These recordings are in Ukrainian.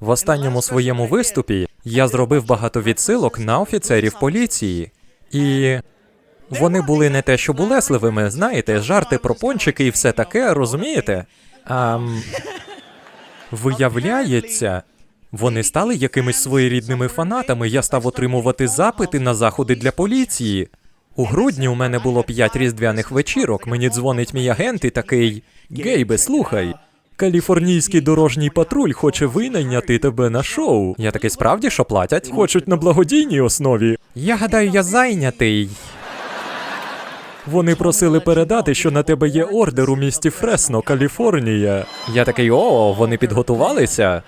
В останньому своєму виступі я зробив багато відсилок на офіцерів поліції. І вони були не те, що булесливими, знаєте, жарти про пончики і все таке, розумієте? А виявляється, вони стали якимись своєрідними фанатами. Я став отримувати запити на заходи для поліції. У грудні у мене було п'ять різдвяних вечірок. Мені дзвонить мій агент і такий: Гейбе, слухай. Каліфорнійський дорожній патруль хоче винайняти тебе на шоу. Я такий справді, що платять? Хочуть на благодійній основі. Я гадаю, я зайнятий. Вони просили передати, що на тебе є ордер у місті Фресно, Каліфорнія. Я такий, о, вони підготувалися.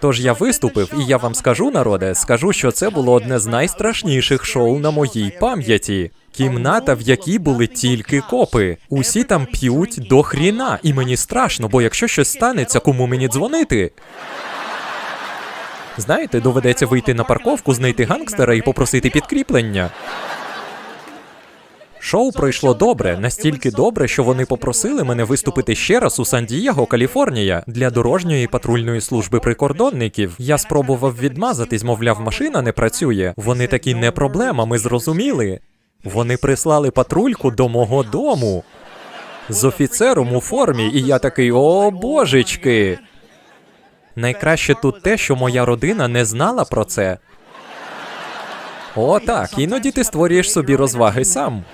Тож я виступив, і я вам скажу, народе, скажу, що це було одне з найстрашніших шоу на моїй пам'яті. Кімната, в якій були тільки копи. Усі там п'ють до хріна, і мені страшно, бо якщо щось станеться, кому мені дзвонити? Знаєте, доведеться вийти на парковку, знайти гангстера і попросити підкріплення. Шоу пройшло добре, настільки добре, що вони попросили мене виступити ще раз у Сан-Дієго, Каліфорнія, для дорожньої патрульної служби прикордонників. Я спробував відмазатись, мовляв, машина не працює. Вони такі не проблема, ми зрозуміли. Вони прислали патрульку до мого дому з офіцером у формі, і я такий о божечки. Найкраще тут те, що моя родина не знала про це. О, так, іноді ти створюєш собі розваги сам.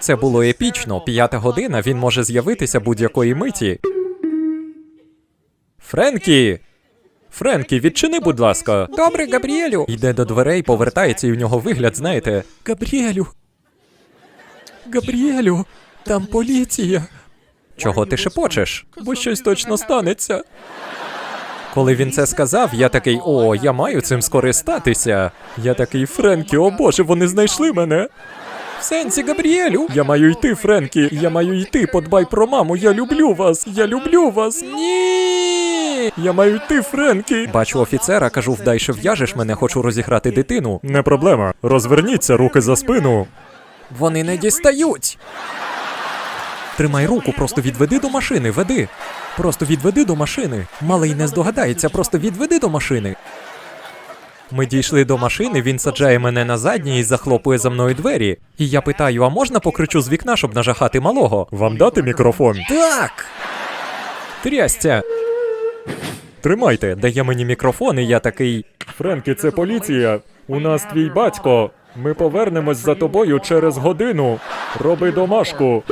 Це було епічно. П'ята година він може з'явитися будь-якої миті. Френкі! Френкі, відчини, будь ласка. Добре, Габріелю. Йде до дверей, повертається, і в нього вигляд, знаєте. Габріелю. Габріелю, там поліція. Чого ти шепочеш? Бо щось точно станеться. Коли він це сказав, я такий: о, я маю цим скористатися. Я такий, Френкі, о боже, вони знайшли мене. В сенсі, Габріелю. Я маю йти, Френкі. Я маю йти. Подбай про маму. Я люблю вас. Я люблю вас. Ні. Я маю йти, Френкі. Бачу офіцера, кажу, вдай, що в'яжеш мене, хочу розіграти дитину. Не проблема. Розверніться, руки за спину. Вони не дістають. Тримай руку, просто відведи до машини, веди. Просто відведи до машини. Малий не здогадається, просто відведи до машини. Ми дійшли до машини, він саджає мене на заднє і захлопує за мною двері. І я питаю: а можна покричу з вікна, щоб нажахати малого? Вам дати мікрофон? Так. Трястя. Тримайте, дає мені мікрофон, і я такий. Френкі, це поліція. У нас твій батько. Ми повернемось за тобою через годину. Роби домашку.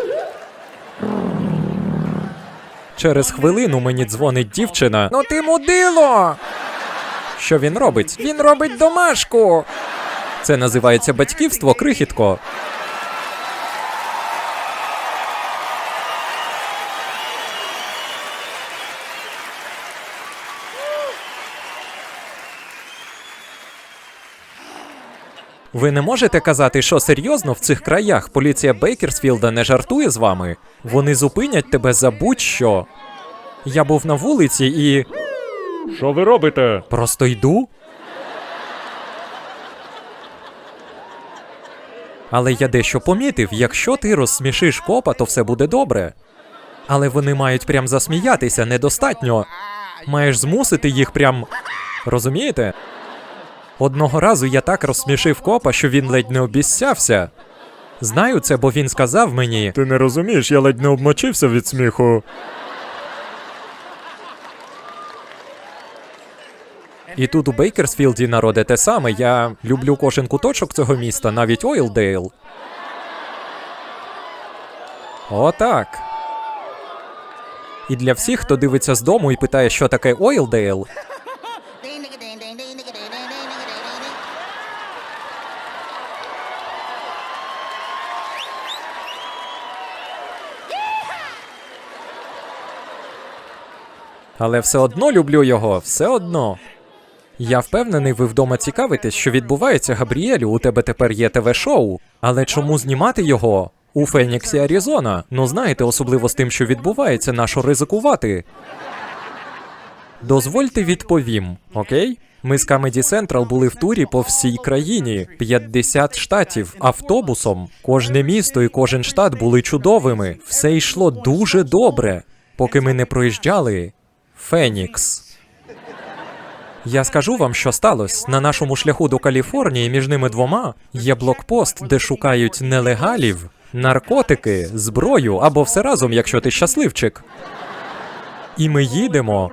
Через хвилину мені дзвонить дівчина. Ну ти мудило! Що він робить? Він робить домашку. Це називається батьківство, крихітко. Ви не можете казати, що серйозно в цих краях поліція Бейкерсфілда не жартує з вами? Вони зупинять тебе за будь-що. Я був на вулиці і. Що ви робите? Просто йду. Але я дещо помітив, якщо ти розсмішиш копа, то все буде добре. Але вони мають прям засміятися недостатньо. Маєш змусити їх прям. Розумієте? Одного разу я так розсмішив копа, що він ледь не обіссявся. Знаю це, бо він сказав мені. Ти не розумієш, я ледь не обмочився від сміху. І тут у Бейкерсфілді народе те саме. Я люблю кожен куточок цього міста, навіть Ойлдейл. Отак. І для всіх, хто дивиться з дому і питає, що таке Ойлдейл, але все одно люблю його, все одно. Я впевнений, ви вдома цікавитесь, що відбувається, Габріелю. У тебе тепер є ТВ-шоу. Але чому знімати його у Феніксі, Аризона? Ну знаєте, особливо з тим, що відбувається, нащо ризикувати. Дозвольте відповім, окей? Ми з Comedy Central були в турі по всій країні, 50 штатів автобусом. Кожне місто і кожен штат були чудовими. Все йшло дуже добре. Поки ми не проїжджали Фенікс. Я скажу вам, що сталося. На нашому шляху до Каліфорнії між ними двома є блокпост, де шукають нелегалів, наркотики, зброю або все разом, якщо ти щасливчик. І ми їдемо.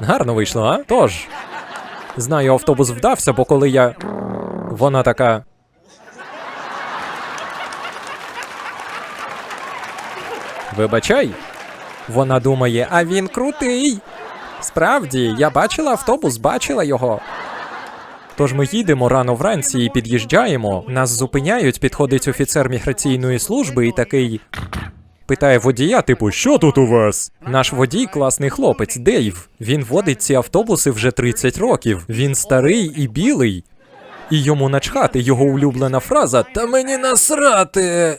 Гарно вийшло, а? Тож. Знаю, автобус вдався, бо коли я. Вона така. Вибачай. Вона думає, а він крутий. Справді, я бачила автобус, бачила його. Тож ми їдемо рано вранці і під'їжджаємо. Нас зупиняють, підходить офіцер міграційної служби і такий. Питає водія, типу, Що тут у вас? наш водій класний хлопець, Дейв. Він водить ці автобуси вже 30 років. Він старий і білий. І йому начхати його улюблена фраза Та мені насрати.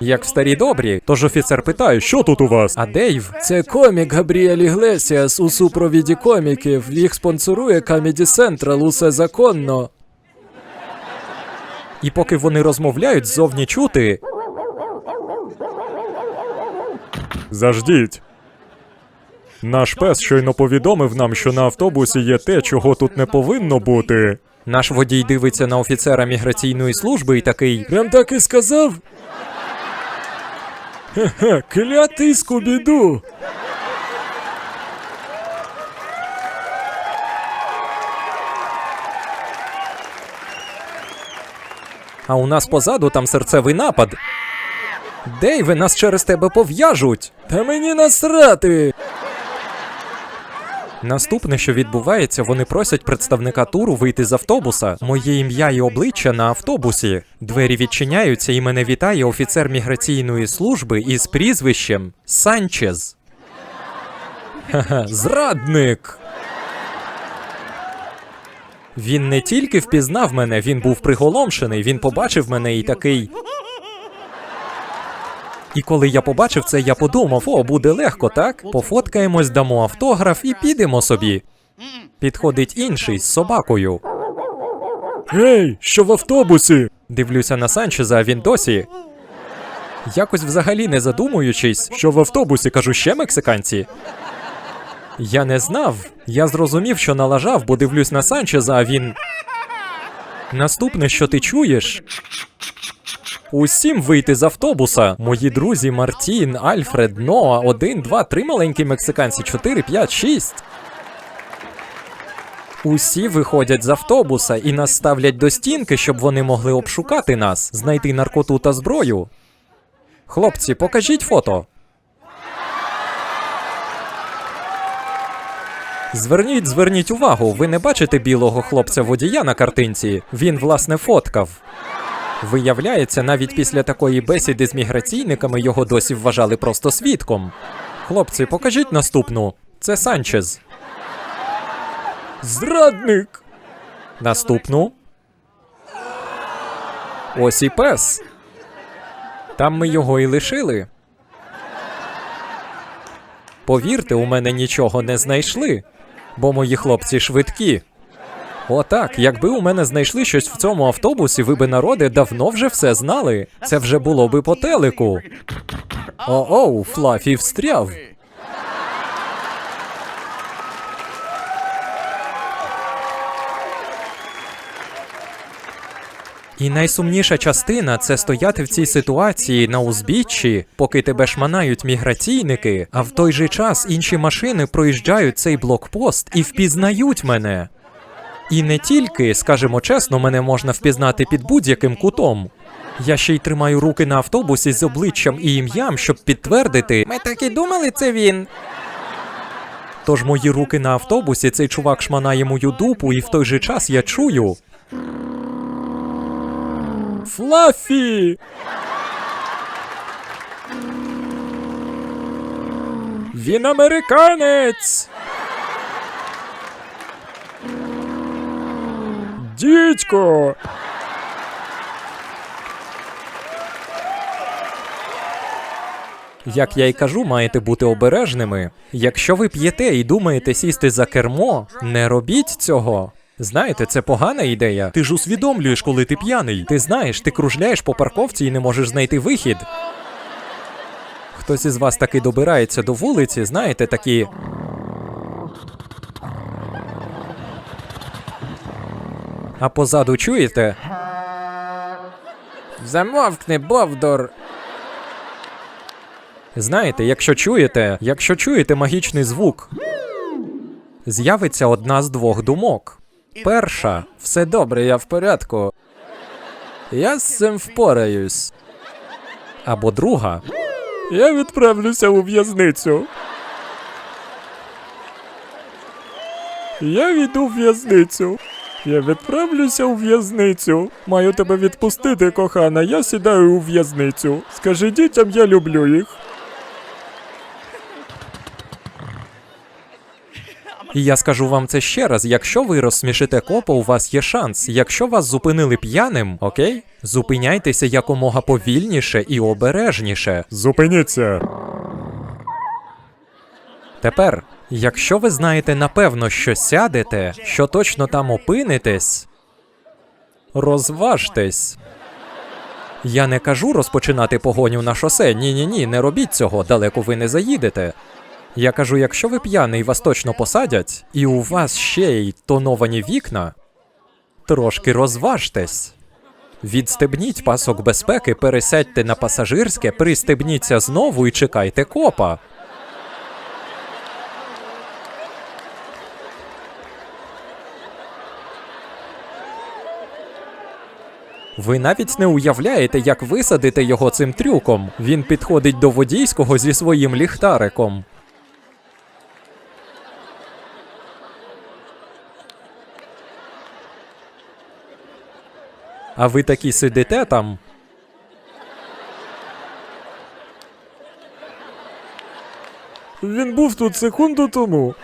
Як в старі добрі, тож офіцер питає, що тут у вас? а Дейв це комік Габріель Іглесіас у супровіді коміків. Їх спонсорує Comedy Central, усе законно. І поки вони розмовляють, ззовні чути. Заждіть. Наш пес щойно повідомив нам, що на автобусі є те, чого тут не повинно бути. Наш водій дивиться на офіцера міграційної служби і такий. Прям так і сказав? Хе-хе, клятий. А у нас позаду там серцевий напад. Дейве, нас через тебе пов'яжуть. Та мені насрати. Наступне, що відбувається, вони просять представника туру вийти з автобуса. Моє ім'я і обличчя на автобусі. Двері відчиняються, і мене вітає офіцер міграційної служби із прізвищем Санчез. Зрадник. Він не тільки впізнав мене, він був приголомшений, він побачив мене і такий. І коли я побачив це, я подумав: о, буде легко, так? Пофоткаємось, дамо автограф і підемо собі. Підходить інший з собакою. Гей, що в автобусі? Дивлюся на Санчеза, а він досі. Якось взагалі не задумуючись, що в автобусі кажу ще мексиканці. Я не знав. Я зрозумів, що налажав, бо дивлюсь на Санчеза, а він. Наступне, що ти чуєш. Усім вийти з автобуса. Мої друзі Мартін, Альфред, Ноа, один, два, три маленькі мексиканці, чотири, п'ять, шість. Усі виходять з автобуса і нас ставлять до стінки, щоб вони могли обшукати нас, знайти наркоту та зброю. Хлопці, покажіть фото. Зверніть, зверніть увагу, ви не бачите білого хлопця водія на картинці. Він, власне, фоткав. Виявляється, навіть після такої бесіди з міграційниками його досі вважали просто свідком. Хлопці, покажіть наступну. Це Санчез. Зрадник. Наступну. Ось і пес. Там ми його і лишили. Повірте, у мене нічого не знайшли, бо мої хлопці швидкі. Отак, якби у мене знайшли щось в цьому автобусі, ви би народи давно вже все знали. Це вже було би по телеку. О-оу, Флафі встряв. І найсумніша частина це стояти в цій ситуації на узбіччі, поки тебе шманають міграційники, а в той же час інші машини проїжджають цей блокпост і впізнають мене. І не тільки, скажімо чесно, мене можна впізнати під будь-яким кутом. Я ще й тримаю руки на автобусі з обличчям і ім'ям, щоб підтвердити. Ми так і думали, це він. Тож мої руки на автобусі, цей чувак шманає мою дупу, і в той же час я чую. Флафі. Він американець. Дідько. Як я й кажу, маєте бути обережними. Якщо ви п'єте і думаєте сісти за кермо, не робіть цього. Знаєте, це погана ідея. Ти ж усвідомлюєш, коли ти п'яний. Ти знаєш, ти кружляєш по парковці і не можеш знайти вихід. Хтось із вас таки добирається до вулиці, знаєте, такі. А позаду чуєте? Замовкни, Бовдор. Знаєте, якщо чуєте, якщо чуєте магічний звук, з'явиться одна з двох думок. Перша, все добре, я в порядку. Я з цим впораюсь. Або друга. Я відправлюся у в'язницю. Я йду в в'язницю. Я відправлюся у в'язницю. Маю тебе відпустити, кохана. Я сідаю у в'язницю. Скажи дітям, я люблю їх. І я скажу вам це ще раз: якщо ви розсмішите копа, у вас є шанс. Якщо вас зупинили п'яним, окей? Зупиняйтеся якомога повільніше і обережніше. Зупиніться. Тепер, якщо ви знаєте напевно, що сядете, що точно там опинитесь, розважтесь. Я не кажу розпочинати погоню на шосе. Ні, ні, ні, не робіть цього, далеко ви не заїдете. Я кажу, якщо ви п'яний, вас точно посадять, і у вас ще й тоновані вікна, трошки розважтесь. Відстебніть пасок безпеки, пересядьте на пасажирське, пристебніться знову і чекайте копа. Ви навіть не уявляєте, як висадити його цим трюком. Він підходить до водійського зі своїм ліхтариком. А ви такі сидите там. Він був тут секунду тому.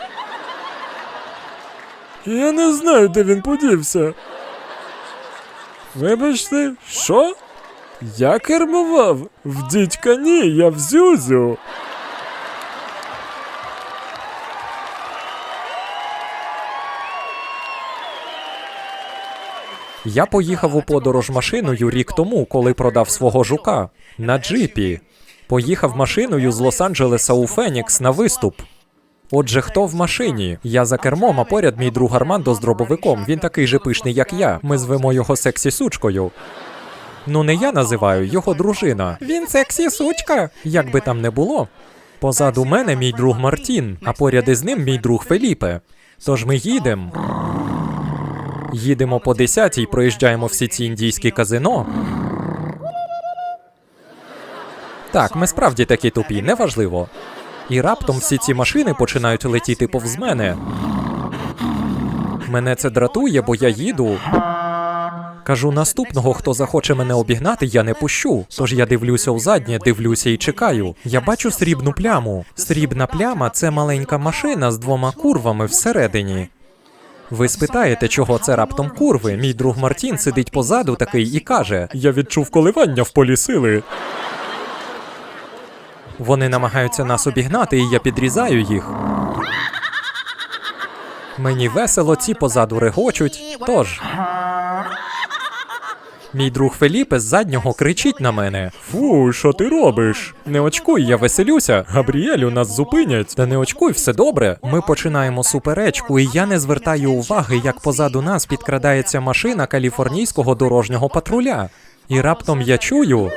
Я не знаю, де він подівся. Вибачте, що? Я кермував. В дідька ні, я в зюзю. Я поїхав у подорож машиною рік тому, коли продав свого жука на джипі. Поїхав машиною з Лос-Анджелеса у Фенікс на виступ. Отже, хто в машині? Я за кермом, а поряд мій друг Армандо з дробовиком. Він такий же пишний, як я. Ми звемо його сексі сучкою. Ну, не я називаю, його дружина. Він сексі сучка. Як би там не було. Позаду мене мій друг Мартін, а поряд із ним мій друг Феліпе. Тож ми їдемо. Їдемо по 10-й, проїжджаємо всі ці індійські казино. Так, ми справді такі тупі, неважливо. І раптом всі ці машини починають летіти повз мене. Мене це дратує, бо я їду. Кажу, наступного, хто захоче мене обігнати, я не пущу. Тож я дивлюся у заднє, дивлюся і чекаю. Я бачу срібну пляму. Срібна пляма це маленька машина з двома курвами всередині. Ви спитаєте, чого це раптом курви? Мій друг Мартін сидить позаду такий і каже: Я відчув коливання в полі сили. Вони намагаються нас обігнати, і я підрізаю їх. Мені весело, ці позаду регочуть. Тож. Мій друг Феліпе з заднього кричить на мене. Фу, що ти робиш? Не очкуй, я веселюся. Габріелю нас зупинять. Та не очкуй, все добре. Ми починаємо суперечку, і я не звертаю уваги, як позаду нас підкрадається машина каліфорнійського дорожнього патруля. І раптом я чую.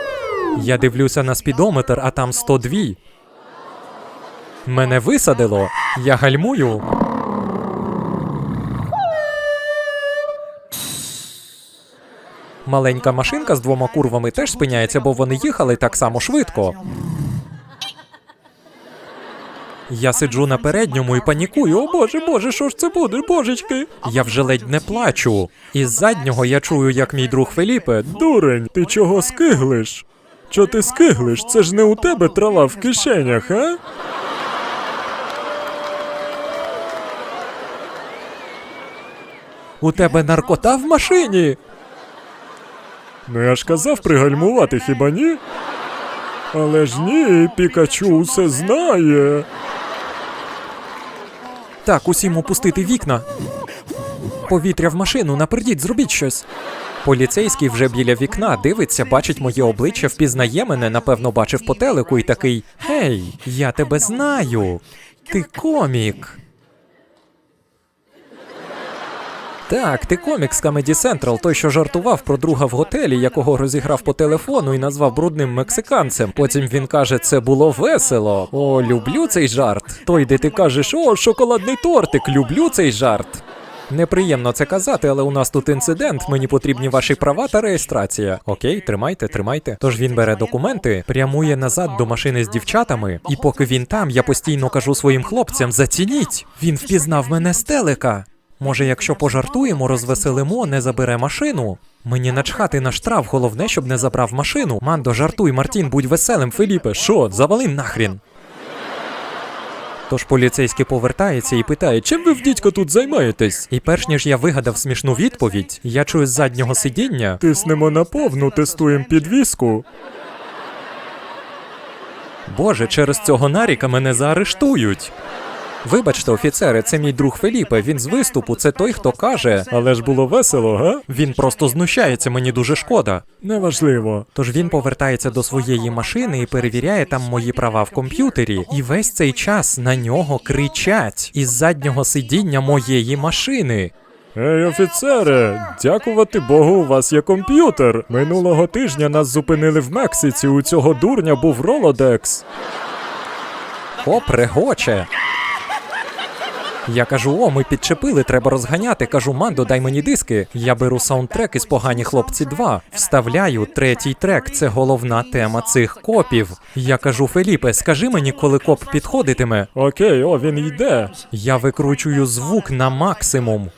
Я дивлюся на спідометр, а там 102. Мене висадило. Я гальмую. Маленька машинка з двома курвами теж спиняється, бо вони їхали так само швидко. Я сиджу на передньому і панікую. О боже, боже, що ж це буде, божечки? Я вже ледь не плачу. Із заднього я чую, як мій друг Феліпе. Дурень, ти чого скиглиш? Чо ти скиглиш? Це ж не у тебе трава в кишенях, а? У тебе наркота в машині. Ну я ж казав пригальмувати, хіба ні? Але ж ні, Пікачу все знає. Так, усім опустити вікна. Повітря в машину, напердіть, зробіть щось. Поліцейський вже біля вікна дивиться, бачить моє обличчя, впізнає мене, напевно, бачив по телеку і такий: Гей, я тебе знаю. Ти комік. Так, ти комік з Comedy Central, той, що жартував про друга в готелі, якого розіграв по телефону і назвав брудним мексиканцем. Потім він каже, це було весело. О, люблю цей жарт. Той, де ти кажеш, о, шоколадний тортик, люблю цей жарт. Неприємно це казати, але у нас тут інцидент. Мені потрібні ваші права та реєстрація. Окей, тримайте, тримайте. Тож він бере документи, прямує назад до машини з дівчатами, і поки він там, я постійно кажу своїм хлопцям: зацініть! Він впізнав мене з телека. Може, якщо пожартуємо, розвеселимо, не забере машину. Мені начхати на штраф, головне, щоб не забрав машину. Мандо, жартуй, Мартін, будь веселим, Феліпе. Що, завали нахрін. Тож поліцейський повертається і питає, чим ви в дідько тут займаєтесь? І перш ніж я вигадав смішну відповідь, я чую з заднього сидіння. Тиснемо на повну, тестуємо підвіску. Боже, через цього наріка мене заарештують. Вибачте, офіцери, це мій друг Феліпе. Він з виступу, це той, хто каже. Але ж було весело, га? Він просто знущається, мені дуже шкода. Неважливо. Тож він повертається до своєї машини і перевіряє там мої права в комп'ютері. І весь цей час на нього кричать із заднього сидіння моєї машини. Ей, офіцере, дякувати Богу, у вас є комп'ютер. Минулого тижня нас зупинили в Мексиці. У цього дурня був Ролодекс. О, пригоче. Я кажу, о, ми підчепили, треба розганяти. Кажу, Мандо, дай мені диски. Я беру саундтрек із погані хлопці 2. Вставляю третій трек. Це головна тема цих копів. Я кажу, Феліпе, скажи мені, коли коп підходитиме. Окей, о, він йде. Я викручую звук на максимум.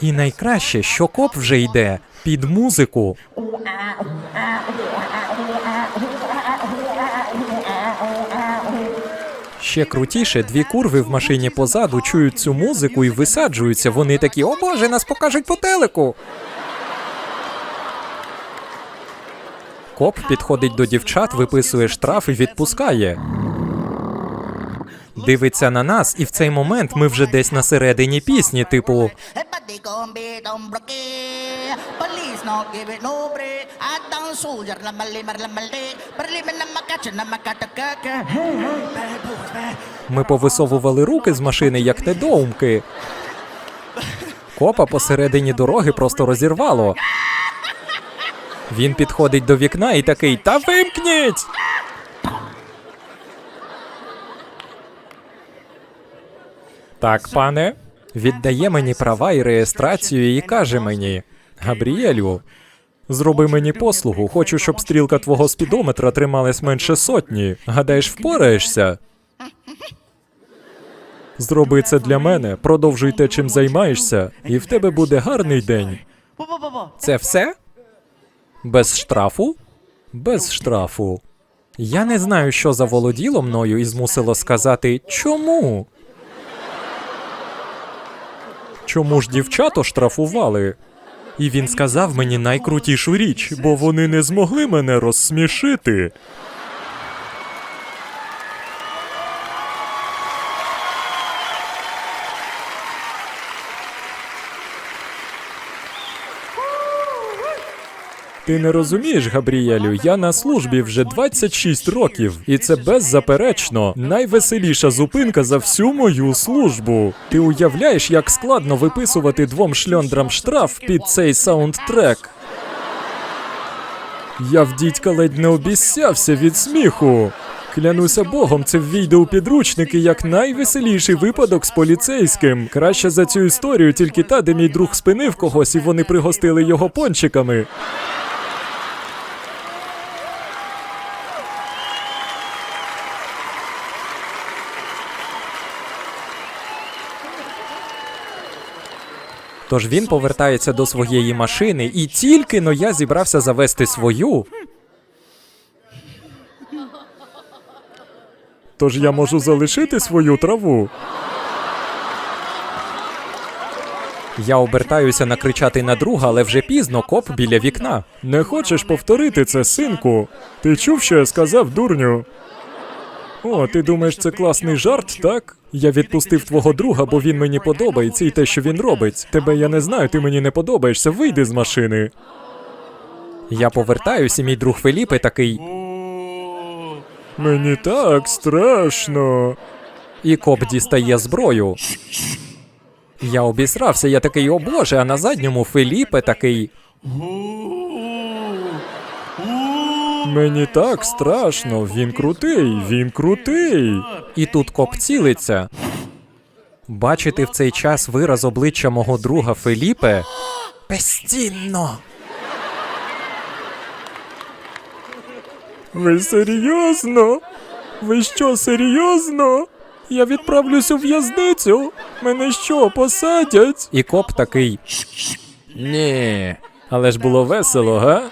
І найкраще, що коп вже йде під музику. Ще крутіше, дві курви в машині позаду чують цю музику і висаджуються. Вони такі: о боже, нас покажуть по телеку. Коп підходить до дівчат, виписує штраф і відпускає. Дивиться на нас, і в цей момент ми вже десь на середині пісні, типу. Ми повисовували руки з машини, як недоумки. Копа посередині дороги просто розірвало. Він підходить до вікна і такий: Та вимкніть! Так, пане, віддає мені права і реєстрацію і каже мені: Габріелю, зроби мені послугу, хочу, щоб стрілка твого спідометра трималась менше сотні. Гадаєш, впораєшся? Зроби це для мене, продовжуй те, чим займаєшся, і в тебе буде гарний день. Це все? Без штрафу? Без штрафу. Я не знаю, що заволоділо мною і змусило сказати чому. Чому ж дівчата штрафували? І він сказав мені найкрутішу річ, Бо вони не змогли мене розсмішити. Ти не розумієш, Габріелю, я на службі вже 26 років, і це беззаперечно найвеселіша зупинка за всю мою службу. Ти уявляєш, як складно виписувати двом шльондрам штраф під цей саундтрек? Я в дідька ледь не обіссявся від сміху. Клянуся Богом, це ввійде у підручники як найвеселіший випадок з поліцейським. Краще за цю історію тільки та, де мій друг спинив когось і вони пригостили його пончиками. Тож він повертається до своєї машини, і тільки но я зібрався завести свою. Тож я можу залишити свою траву. Я обертаюся накричати на друга, але вже пізно коп біля вікна. Не хочеш повторити це, синку? Ти чув, що я сказав, дурню? О, ти думаєш, це класний жарт, так? Я відпустив твого друга, бо він мені подобається і те, що він робить. Тебе я не знаю, ти мені не подобаєшся. Вийди з машини. Я повертаюся, мій друг Феліпе такий, Мені так страшно. і коп дістає зброю. Я обісрався, я такий, о боже, а на задньому Феліпе такий. Мені так страшно. Він крутий, він крутий. І тут коп цілиться. Бачити в цей час вираз обличчя мого друга Феліпе безцінно. Ви серйозно? Ви що, серйозно? Я відправлюсь у в'язницю. Мене що, посадять? І коп такий. Ні. Але ж було весело, га?